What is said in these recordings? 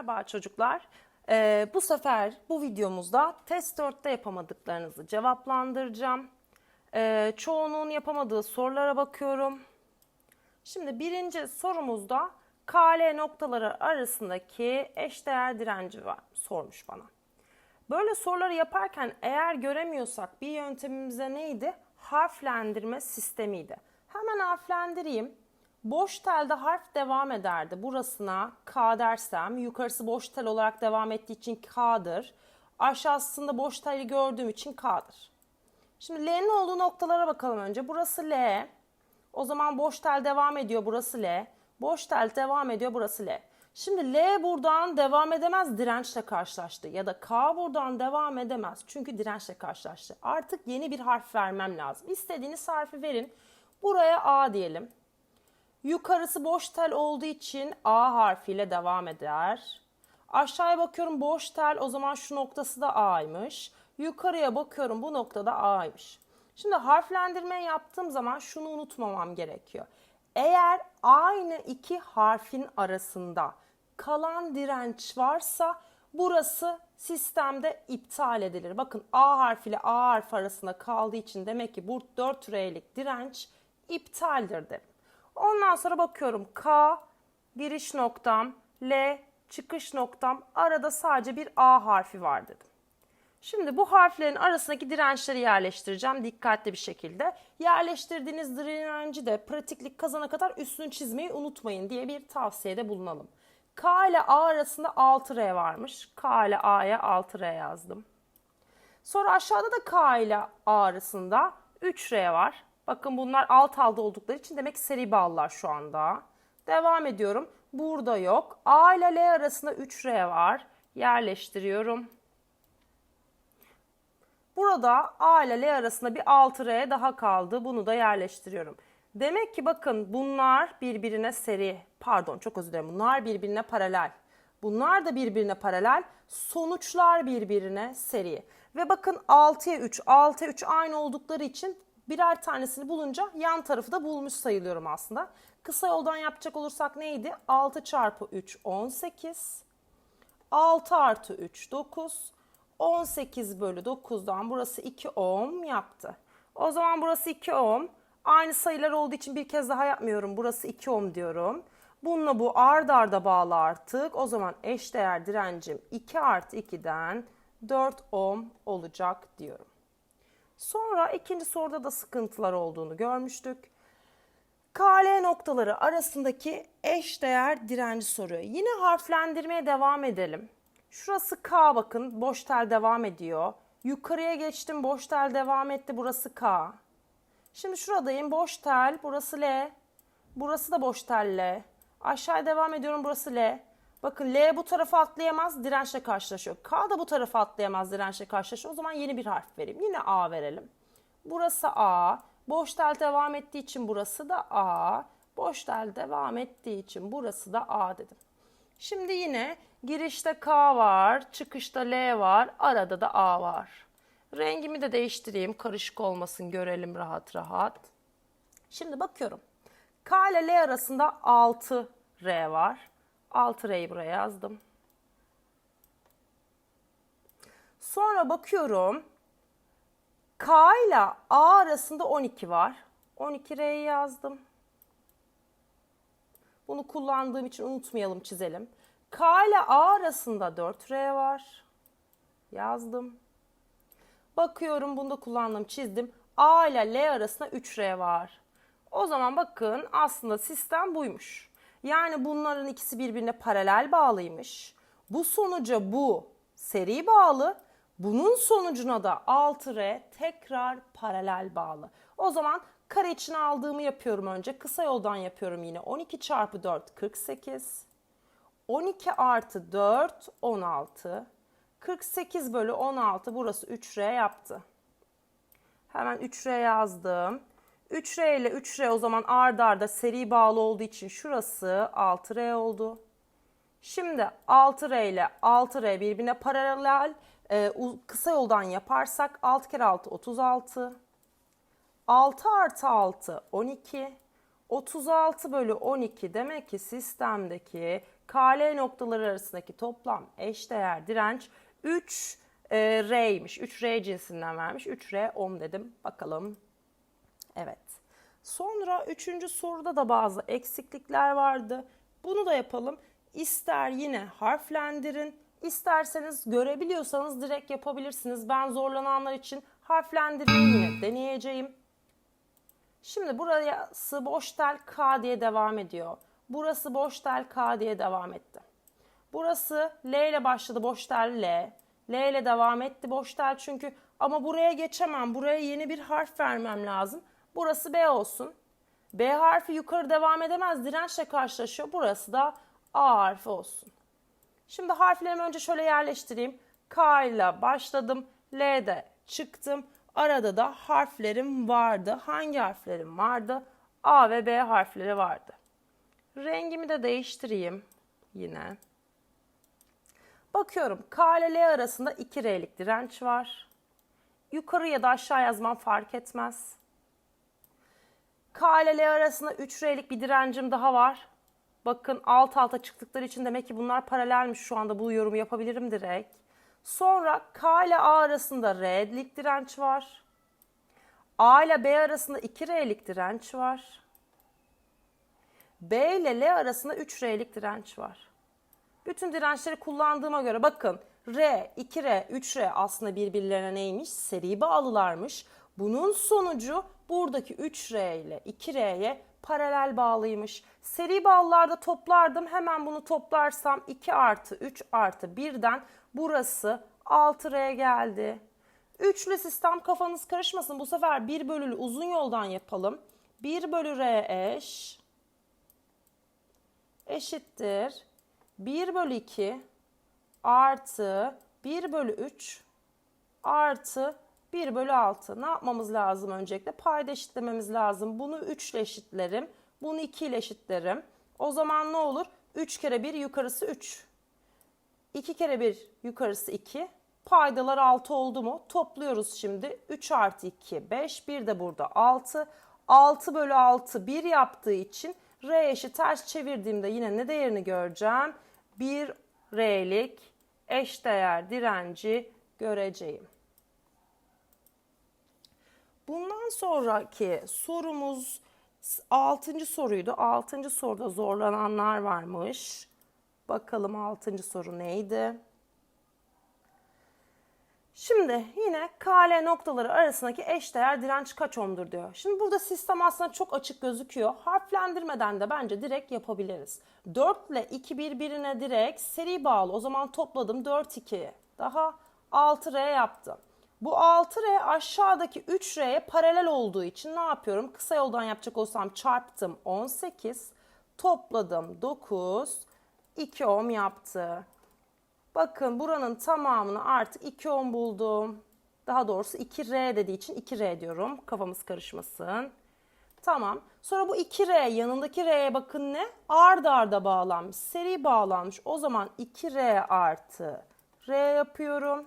Merhaba çocuklar. Ee, bu sefer bu videomuzda test 4'te yapamadıklarınızı cevaplandıracağım. Ee, çoğunun yapamadığı sorulara bakıyorum. Şimdi birinci sorumuzda KL noktaları arasındaki eşdeğer direnci var, sormuş bana. Böyle soruları yaparken eğer göremiyorsak bir yöntemimize neydi? Harflendirme sistemiydi. Hemen harflendireyim. Boş telde harf devam ederdi. Burasına K dersem yukarısı boş tel olarak devam ettiği için K'dır. Aşağısında boş teli gördüğüm için K'dır. Şimdi L'nin olduğu noktalara bakalım önce. Burası L. O zaman boş tel devam ediyor. Burası L. Boş tel devam ediyor. Burası L. Şimdi L buradan devam edemez dirençle karşılaştı. Ya da K buradan devam edemez. Çünkü dirençle karşılaştı. Artık yeni bir harf vermem lazım. İstediğiniz harfi verin. Buraya A diyelim. Yukarısı boş tel olduğu için A harfiyle devam eder. Aşağıya bakıyorum boş tel o zaman şu noktası da A'ymış. Yukarıya bakıyorum bu noktada A'ymış. Şimdi harflendirme yaptığım zaman şunu unutmamam gerekiyor. Eğer aynı iki harfin arasında kalan direnç varsa burası sistemde iptal edilir. Bakın A harfi ile A harfi arasında kaldığı için demek ki bu 4 R'lik direnç iptaldir derim. Ondan sonra bakıyorum K giriş noktam, L çıkış noktam, arada sadece bir A harfi var dedim. Şimdi bu harflerin arasındaki dirençleri yerleştireceğim dikkatli bir şekilde. Yerleştirdiğiniz direnci de pratiklik kazana kadar üstünü çizmeyi unutmayın diye bir tavsiyede bulunalım. K ile A arasında 6R varmış. K ile A'ya 6R yazdım. Sonra aşağıda da K ile A arasında 3R var. Bakın bunlar alt alda oldukları için demek seri bağlılar şu anda. Devam ediyorum. Burada yok. A ile L arasında 3R var. Yerleştiriyorum. Burada A ile L arasında bir 6R daha kaldı. Bunu da yerleştiriyorum. Demek ki bakın bunlar birbirine seri. Pardon çok özür dilerim. Bunlar birbirine paralel. Bunlar da birbirine paralel. Sonuçlar birbirine seri. Ve bakın 6'ya 3, 6'ya 3 aynı oldukları için birer tanesini bulunca yan tarafı da bulmuş sayılıyorum aslında. Kısa yoldan yapacak olursak neydi? 6 çarpı 3 18. 6 artı 3 9. 18 bölü 9'dan burası 2 ohm yaptı. O zaman burası 2 ohm. Aynı sayılar olduğu için bir kez daha yapmıyorum. Burası 2 ohm diyorum. Bununla bu ard arda bağlı artık. O zaman eşdeğer direncim 2 artı 2'den 4 ohm olacak diyorum. Sonra ikinci soruda da sıkıntılar olduğunu görmüştük. KL noktaları arasındaki eşdeğer direnci soruyor. Yine harflendirmeye devam edelim. Şurası K bakın boş tel devam ediyor. Yukarıya geçtim boş tel devam etti burası K. Şimdi şuradayım boş tel burası L. Burası da boş tel L. Aşağıya devam ediyorum burası L. Bakın L bu tarafa atlayamaz dirençle karşılaşıyor. K da bu tarafa atlayamaz dirençle karşılaşıyor. O zaman yeni bir harf vereyim. Yine A verelim. Burası A. Boş tel devam ettiği için burası da A. Boş tel devam ettiği için burası da A dedim. Şimdi yine girişte K var, çıkışta L var, arada da A var. Rengimi de değiştireyim, karışık olmasın, görelim rahat rahat. Şimdi bakıyorum. K ile L arasında 6 R var. 6R'yi buraya yazdım. Sonra bakıyorum. K ile A arasında 12 var. 12R'yi yazdım. Bunu kullandığım için unutmayalım, çizelim. K ile A arasında 4R var. Yazdım. Bakıyorum bunu da kullandım, çizdim. A ile L arasında 3R var. O zaman bakın aslında sistem buymuş. Yani bunların ikisi birbirine paralel bağlıymış. Bu sonuca bu seri bağlı. Bunun sonucuna da 6R tekrar paralel bağlı. O zaman kare için aldığımı yapıyorum önce. Kısa yoldan yapıyorum yine. 12 çarpı 4 48. 12 artı 4 16. 48 bölü 16 burası 3R yaptı. Hemen 3R yazdım. 3R ile 3R o zaman ard arda seri bağlı olduğu için şurası 6R oldu. Şimdi 6R ile 6R birbirine paralel e, kısa yoldan yaparsak 6 kere 6 36. 6 artı 6 12. 36 bölü 12 demek ki sistemdeki KL noktaları arasındaki toplam eşdeğer direnç 3 e, R'ymiş. 3 R cinsinden vermiş. 3 R 10 dedim. Bakalım. Evet. Sonra üçüncü soruda da bazı eksiklikler vardı. Bunu da yapalım. İster yine harflendirin, isterseniz görebiliyorsanız direkt yapabilirsiniz. Ben zorlananlar için harflendirmeyi yine deneyeceğim. Şimdi burası boş tel K diye devam ediyor. Burası boş tel K diye devam etti. Burası L ile başladı boş tel L. L ile devam etti boş tel çünkü ama buraya geçemem. Buraya yeni bir harf vermem lazım. Burası B olsun. B harfi yukarı devam edemez. Dirençle karşılaşıyor. Burası da A harfi olsun. Şimdi harflerimi önce şöyle yerleştireyim. K ile başladım. L'de çıktım. Arada da harflerim vardı. Hangi harflerim vardı? A ve B harfleri vardı. Rengimi de değiştireyim yine. Bakıyorum K ile L arasında 2 R'lik direnç var. Yukarı ya da aşağı yazmam fark etmez. K ile L arasında 3 R'lik bir direncim daha var. Bakın alt alta çıktıkları için demek ki bunlar paralelmiş şu anda bu yorumu yapabilirim direkt. Sonra K ile A arasında R'lik direnç var. A ile B arasında 2 R'lik direnç var. B ile L arasında 3 R'lik direnç var. Bütün dirençleri kullandığıma göre bakın R, 2R, 3R aslında birbirlerine neymiş? Seri bağlılarmış. Bunun sonucu buradaki 3R ile 2R'ye paralel bağlıymış. Seri bağlılarda toplardım. Hemen bunu toplarsam 2 artı 3 artı 1'den burası 6R geldi. Üçlü sistem kafanız karışmasın. Bu sefer 1 bölülü uzun yoldan yapalım. 1 bölü R eş eşittir. 1 bölü 2 artı 1 bölü 3 artı 1 bölü 6. Ne yapmamız lazım öncelikle? Payda eşitlememiz lazım. Bunu 3 ile eşitlerim. Bunu 2 ile eşitlerim. O zaman ne olur? 3 kere 1 yukarısı 3. 2 kere 1 yukarısı 2. Paydalar 6 oldu mu? Topluyoruz şimdi. 3 artı 2 5. Bir de burada 6. 6 bölü 6 1 yaptığı için R eşi ters çevirdiğimde yine ne değerini göreceğim? 1 R'lik eşdeğer direnci göreceğim. Bundan sonraki sorumuz 6. soruydu. 6. soruda zorlananlar varmış. Bakalım 6. soru neydi? Şimdi yine KL noktaları arasındaki eşdeğer direnç kaç ohm'dur diyor. Şimdi burada sistem aslında çok açık gözüküyor. Harflendirmeden de bence direkt yapabiliriz. 4 ile 2 birbirine direkt seri bağlı. O zaman topladım 4 2 daha 6R yaptım. Bu 6R aşağıdaki 3R'ye paralel olduğu için ne yapıyorum? Kısa yoldan yapacak olsam çarptım 18, topladım 9, 2 ohm yaptı. Bakın buranın tamamını artık 2 ohm buldum. Daha doğrusu 2R dediği için 2R diyorum. Kafamız karışmasın. Tamam. Sonra bu 2R yanındaki R'ye bakın ne? Ard arda bağlanmış. Seri bağlanmış. O zaman 2R artı R yapıyorum.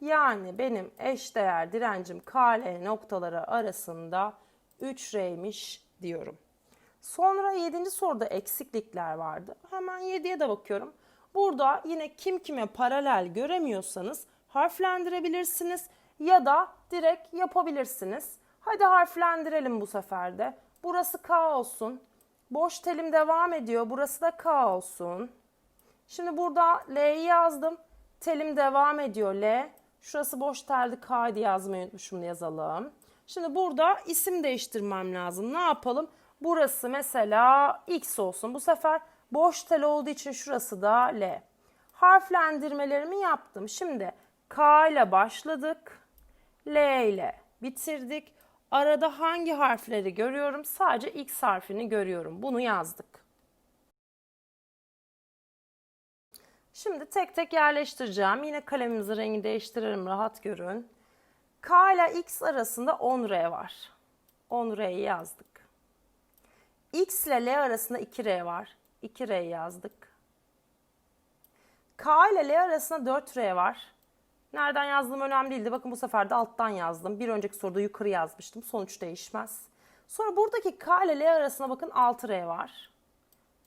Yani benim eşdeğer direncim KL noktaları arasında 3R'ymiş diyorum. Sonra 7. soruda eksiklikler vardı. Hemen 7'ye de bakıyorum. Burada yine kim kime paralel göremiyorsanız harflendirebilirsiniz ya da direkt yapabilirsiniz. Hadi harflendirelim bu sefer de. Burası K olsun. Boş telim devam ediyor. Burası da K olsun. Şimdi burada L'yi yazdım. Telim devam ediyor L. Şurası boş teldi K diye yazmayı unutmuşum yazalım. Şimdi burada isim değiştirmem lazım. Ne yapalım? Burası mesela X olsun. Bu sefer boş tel olduğu için şurası da L. Harflendirmelerimi yaptım. Şimdi K ile başladık. L ile bitirdik. Arada hangi harfleri görüyorum? Sadece X harfini görüyorum. Bunu yazdık. Şimdi tek tek yerleştireceğim. Yine kalemimizin rengi değiştirelim rahat görün. K ile X arasında 10R var. 10R'yi yazdık. X ile L arasında 2R var. 2R yazdık. K ile L arasında 4R var. Nereden yazdığım önemli değildi. Bakın bu sefer de alttan yazdım. Bir önceki soruda yukarı yazmıştım. Sonuç değişmez. Sonra buradaki K ile L arasında bakın 6R var.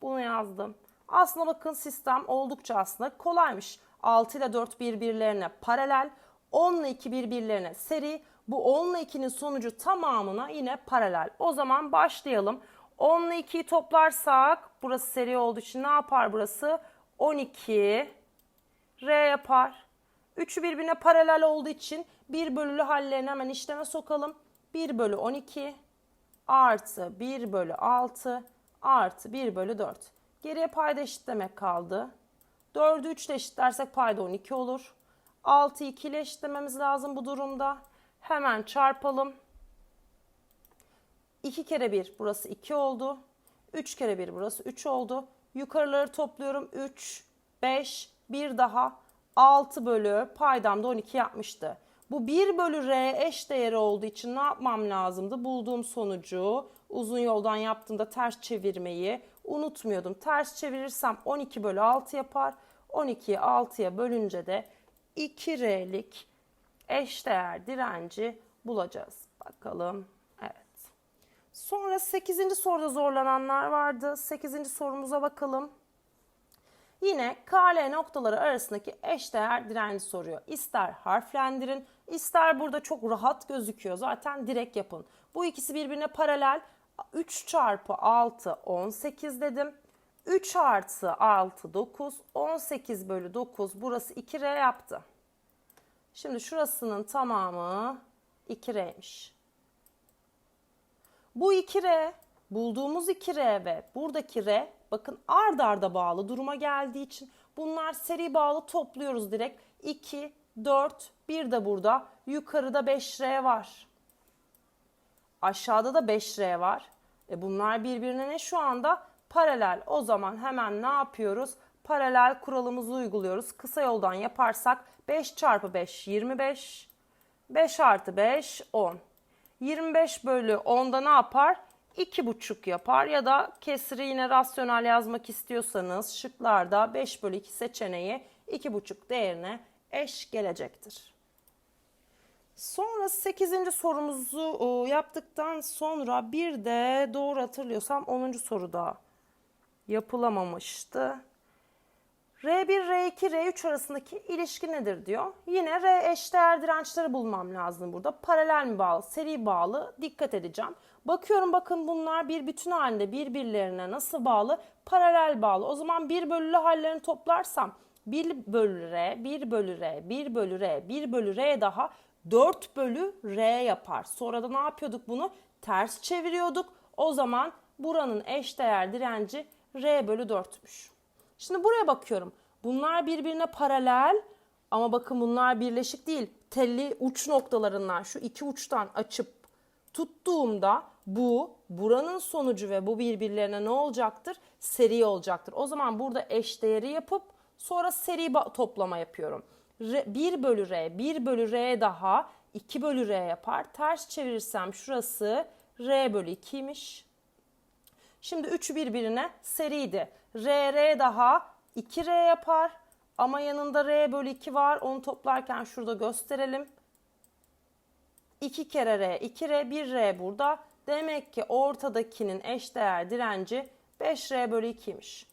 Bunu yazdım. Aslında bakın sistem oldukça aslında kolaymış. 6 ile 4 birbirlerine paralel, 10 ile 2 birbirlerine seri. Bu 10 ile 2'nin sonucu tamamına yine paralel. O zaman başlayalım. 10 ile 2'yi toplarsak burası seri olduğu için ne yapar burası? 12 R yapar. Üçü birbirine paralel olduğu için 1 bölülü hallerini hemen işleme sokalım. 1 bölü 12 artı 1 bölü 6 artı 1 bölü 4. Geriye payda eşitlemek kaldı. 4'ü 3 ile eşitlersek payda 12 olur. 6'yı 2 ile eşitlememiz lazım bu durumda. Hemen çarpalım. 2 kere 1 burası 2 oldu. 3 kere 1 burası 3 oldu. Yukarıları topluyorum. 3, 5, 1 daha 6 bölü paydamda 12 yapmıştı. Bu 1 bölü r eş değeri olduğu için ne yapmam lazımdı? Bulduğum sonucu uzun yoldan yaptığımda ters çevirmeyi unutmuyordum. Ters çevirirsem 12 bölü 6 yapar. 12'yi 6'ya bölünce de 2r'lik eşdeğer direnci bulacağız. Bakalım. Evet. Sonra 8. soruda zorlananlar vardı. 8. sorumuza bakalım. Yine KL noktaları arasındaki eşdeğer direnci soruyor. İster harflendirin, ister burada çok rahat gözüküyor. Zaten direkt yapın. Bu ikisi birbirine paralel. 3 çarpı 6 18 dedim. 3 artı 6 9. 18 bölü 9 burası 2R yaptı. Şimdi şurasının tamamı 2R'ymiş. Bu 2R, bulduğumuz 2R ve buradaki R bakın ard arda bağlı duruma geldiği için bunlar seri bağlı topluyoruz direkt. 2, 4, 1 de burada. Yukarıda 5R var. Aşağıda da 5R var. E bunlar birbirine ne şu anda? Paralel. O zaman hemen ne yapıyoruz? Paralel kuralımızı uyguluyoruz. Kısa yoldan yaparsak 5 çarpı 5 25. 5 artı 5 10. 25 bölü 10'da ne yapar? 2,5 yapar ya da kesri yine rasyonel yazmak istiyorsanız şıklarda 5 bölü 2 seçeneği 2,5 değerine eş gelecektir. Sonra 8. sorumuzu e, yaptıktan sonra bir de doğru hatırlıyorsam 10. soruda yapılamamıştı. R1, R2, R3 arasındaki ilişki nedir diyor. Yine R eşdeğer dirençleri bulmam lazım burada. Paralel mi bağlı, seri bağlı dikkat edeceğim. Bakıyorum bakın bunlar bir bütün halinde birbirlerine nasıl bağlı? Paralel bağlı. O zaman bir bölülü hallerini toplarsam 1 bölü R, 1 bölü R, 1 bölü R, 1 bölü R daha 4 bölü R yapar. Sonra da ne yapıyorduk bunu? Ters çeviriyorduk. O zaman buranın eşdeğer direnci R bölü 4'müş. Şimdi buraya bakıyorum. Bunlar birbirine paralel ama bakın bunlar birleşik değil. Telli uç noktalarından şu iki uçtan açıp tuttuğumda bu buranın sonucu ve bu birbirlerine ne olacaktır? Seri olacaktır. O zaman burada eşdeğeri yapıp sonra seri toplama yapıyorum. R, 1 bölü R, 1 bölü R daha 2 bölü R yapar. Ters çevirirsem şurası R bölü 2'ymiş. Şimdi üçü birbirine seriydi. R, R daha 2R yapar. Ama yanında R bölü 2 var. Onu toplarken şurada gösterelim. 2 kere R, 2R, 1R burada. Demek ki ortadakinin eşdeğer direnci 5R bölü 2'ymiş.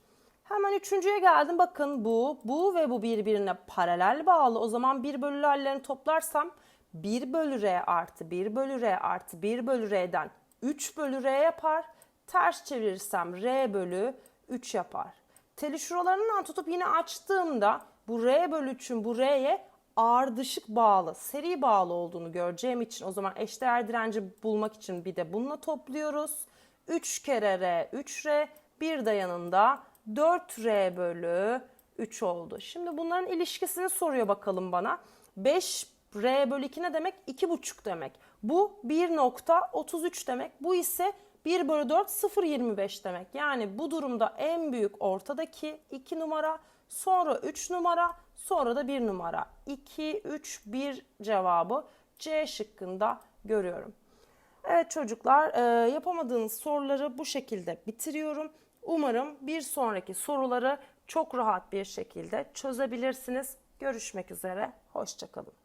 Hemen üçüncüye geldim. Bakın bu, bu ve bu birbirine paralel bağlı. O zaman 1 bölü hallerini toplarsam 1 bölü R artı 1 bölü R artı 1 bölü R'den 3 bölü R yapar. Ters çevirirsem R bölü 3 yapar. Teli şuralarından tutup yine açtığımda bu R bölü 3'ün bu R'ye ardışık bağlı, seri bağlı olduğunu göreceğim için o zaman eşdeğer direnci bulmak için bir de bununla topluyoruz. 3 kere R 3R bir de yanında 4R bölü 3 oldu. Şimdi bunların ilişkisini soruyor bakalım bana. 5 R bölü 2 ne demek? 2,5 demek. Bu 1.33 demek. Bu ise 1 bölü 4 0.25 demek. Yani bu durumda en büyük ortadaki 2 numara, sonra 3 numara, sonra da 1 numara. 2, 3, 1 cevabı C şıkkında görüyorum. Evet çocuklar e, yapamadığınız soruları bu şekilde bitiriyorum. Umarım bir sonraki soruları çok rahat bir şekilde çözebilirsiniz. Görüşmek üzere, hoşçakalın.